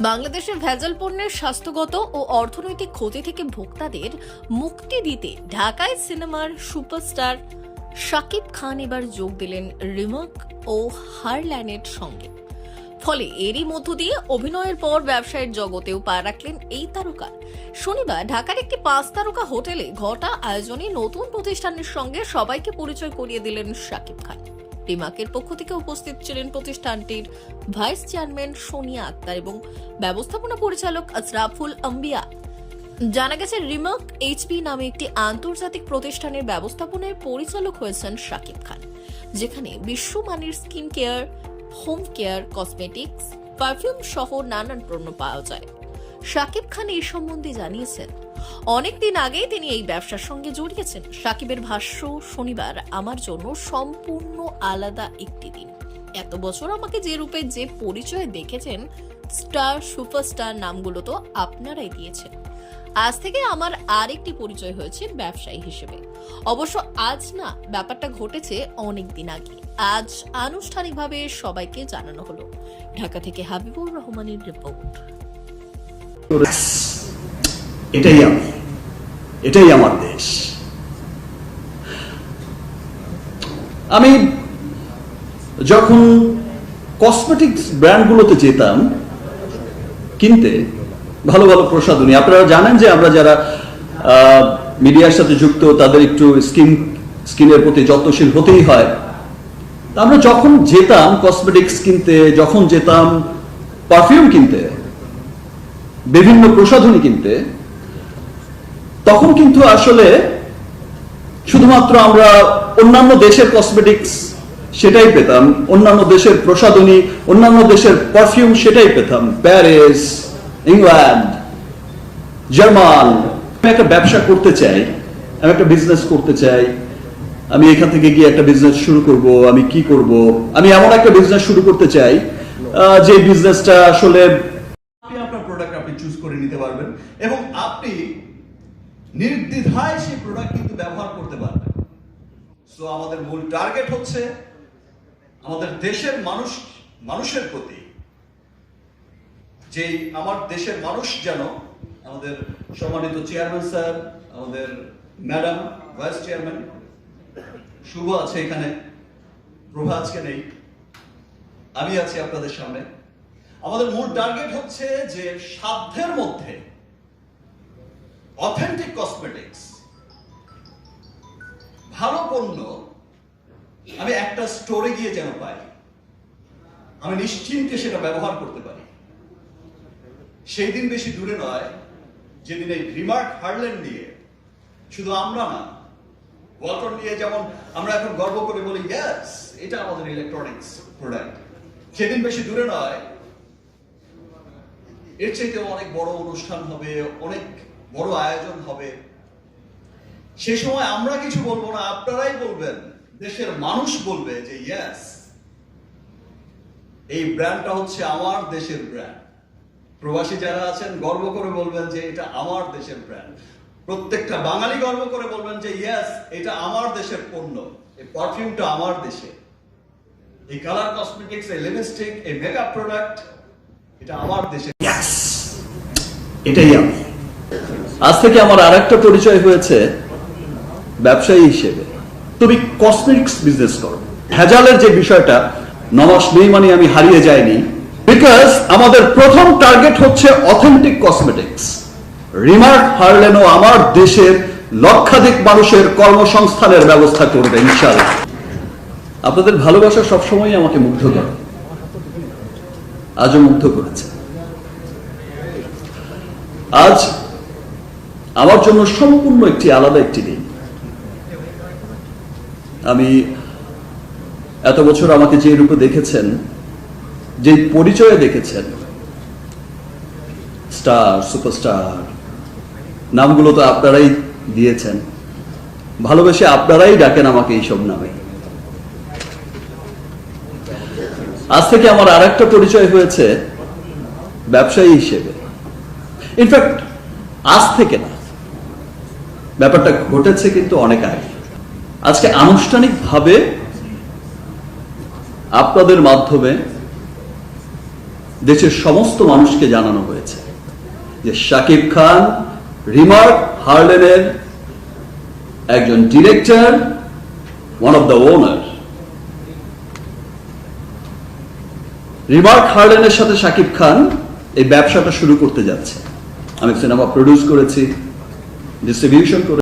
বাংলাদেশে ভেজাল পণ্যের স্বাস্থ্যগত ও অর্থনৈতিক ক্ষতি থেকে ভোক্তাদের মুক্তি দিতে ঢাকায় সিনেমার সুপারস্টার শাকিব খান এবার যোগ দিলেন রিমাক ও হারল্যানের সঙ্গে। ফলে এরই মধ্য দিয়ে অভিনয়ের পর ব্যবসায়ের জগতেও পা রাখলেন এই তারকা। শনিবার ঢাকার একটি পাঁচ তারকা হোটেলে ঘটা আয়োজনে নতুন প্রতিষ্ঠানের সঙ্গে সবাইকে পরিচয় করিয়ে দিলেন শাকিব খান। রিমাকের পক্ষ থেকে উপস্থিত ছিলেন প্রতিষ্ঠানটির ভাইস চেয়ারম্যান সোনিয়া আক্তার এবং ব্যবস্থাপনা পরিচালক আশরাফুল আম্বিয়া। জানা গেছে রিমাক এইচপি নামে একটি আন্তর্জাতিক প্রতিষ্ঠানের ব্যবস্থাপনার পরিচালক হয়েছেন শাকিব খান, যেখানে বিশ্বমানের skin care, home care, cosmetics, perfume সহ নানান পণ্য পাওয়া যায়। শাকিব খান এই সম্বন্ধে জানিয়েছেন অনেকদিন আগেই তিনি এই ব্যবসার সঙ্গে জড়িয়েছেন। সাকিবের ভাষ্য, শনিবার, আমার জন্য সম্পূর্ণ আলাদা একটি দিন। এত বছর আমাকে যে রূপে, যে পরিচয় দেখেছেন, স্টার, সুপারস্টার নামগুলো তো আপনারাই দিয়েছেন। আজ থেকে আমার আরেকটি পরিচয় হয়েছে ব্যবসায়ী হিসেবে। অবশ্য আজ না, ব্যাপারটা ঘটেছে অনেক দিন আগে। আজ আনুষ্ঠানিকভাবে সবাইকে জানানো হলো। ঢাকা থেকে হাবিবুর রহমানের রিপোর্ট। এটাই আমি। এটাই আমার দেশ। আমি যখন কসমেটিক্স ব্র্যান্ডগুলোতে যেতাম, কিনতে, ভালো ভালো প্রসাধনী আপনারা জানেন যে আমরা যারা মিডিয়ার সাথে যুক্ত, তাদের একটু স্কিন স্কিনের প্রতি যত্নশীল হতেই হয়। আমরা যখন যেতাম কসমেটিক্স কিনতে, যখন যেতাম পারফিউম কিনতে, বিভিন্ন প্রসাধনী কিনতে তখন কিন্তু আসলে শুধুমাত্র আমরা অন্যান্য দেশের কসমেটিক্স সেটাই পেতাম, অন্যান্য দেশের প্রসাধনী, অন্যান্য দেশের পারফিউম সেটাই পেতাম। প্যারিস ইংল্যান্ড জার্মান আমি একটা ব্যবসা করতে চাই, আমি একটা বিজনেস করতে চাই। আমি এখান থেকে গিয়ে একটা বিজনেস শুরু করব, আমি কি করব? আমি এমন একটা বিজনেস শুরু করতে চাই যে বিজনেসটা আসলে আপনি আপনার প্রোডাক্ট আপনি চুজ করে নিতে পারবেন এবং আপনি নির্দ্বিধায় সেই প্রোডাক্ট কিন্তু ব্যবহার করতে পারবেন সো আমাদের মূল টার্গেট হচ্ছে আমাদের দেশের মানুষ, মানুষের প্রতি যে আমার দেশের মানুষ যেন আমাদের সম্মানিত চেয়ারম্যান স্যার আমাদের ম্যাডাম ভাইস চেয়ারম্যান শুভ আছে এখানে, প্রভা আজকে নেই, আমি আছি আপনাদের সামনে। আমাদের মূল টার্গেট হচ্ছে যে সাধ্যের মধ্যে অথেন্টিক কসমেটিক্স ভালো পণ্য, আমি একটা স্টোরে গিয়ে যেন পাই, আমি নিশ্চিন্তে সেটা ব্যবহার করতে পারি। সেই দিন বেশি দূরে নয়, যেদিন এই রিমার্ক হারল্যান্ড নিয়ে, শুধু আমরা না ওয়ালটন নিয়ে যেমন আমরা এখন গর্ব করে বলি ইয়েস এটা আমাদের ইলেকট্রনিক্স প্রোডাক্ট সেদিন বেশি দূরে নয়, এর চাইতে অনেক বড় অনুষ্ঠান হবে, অনেক বড় আয়োজন হবে। সে সময় আমরা কিছু বলব না আপনারাই বলবেন। দেশের মানুষ বলবে যে ইয়েস এই ব্র্যান্ডটা হচ্ছে আমার দেশের ব্র্যান্ড প্রবাসী যারা আছেন গর্ব করে বলবেন যে এটা আমার দেশের ব্র্যান্ড প্রত্যেকটা বাঙালি গর্ব করে বলবেন যে ইয়েস এটা আমার দেশের পণ্য। এই পারফিউমটা আমার দেশে। এই কালার কসমেটিক্স এই লিপস্টিক এই মেকআপ প্রোডাক্ট এটা আমার দেশে ইয়েস এটাই আমি। আজ থেকে আমার আরেকটা পরিচয় হয়েছে ব্যবসায়ী হিসেবে। তুমি কসমেটিক্স বিজনেস করো। ভেজালের যে বিষয়টা নমাস নেই মানে আমি হারিয়ে যাইনি বিকজ আমাদের প্রথম টার্গেট হচ্ছে অথেন্টিক কসমেটিক্স রিমার্ক হারলেনও আমার দেশের লক্ষাধিক মানুষের কর্মসংস্থানের ব্যবস্থা করবে, ইনশাআল্লাহ। আপনাদের ভালোবাসা সবসময় আমাকে মুগ্ধ করে। আজও মুগ্ধ করেছে। আজ আমার জন্য সম্পূর্ণ একটি আলাদা একটি দিন। আমি এত বছর আমাকে যে রূপে দেখেছেন, যে পরিচয়ে দেখেছেন, স্টার, সুপারস্টার, নামগুলো তো আপনারাই দিয়েছেন। ভালোবেসে আপনারাই ডাকেন আমাকে এইসব নামে। আজ থেকে আমার আর একটা পরিচয় হয়েছে ব্যবসায়ী হিসেবে। ইনফ্যাক্ট আজ থেকে না ব্যাপারটা ঘটেছে কিন্তু অনেক আগে। আজকে আনুষ্ঠানিকভাবে আপনাদের মাধ্যমে দেশের সমস্ত মানুষকে জানানো হয়েছে যে শাকিব খান, রিমার্ক হার্লেনের একজন director one of the owner Remark হার্লেনের সাথে শাকিব খান এই ব্যবসাটা শুরু করতে যাচ্ছে। আমি সিনেমা প্রডিউস করেছি। ডিস্ট্রিবিউশন করে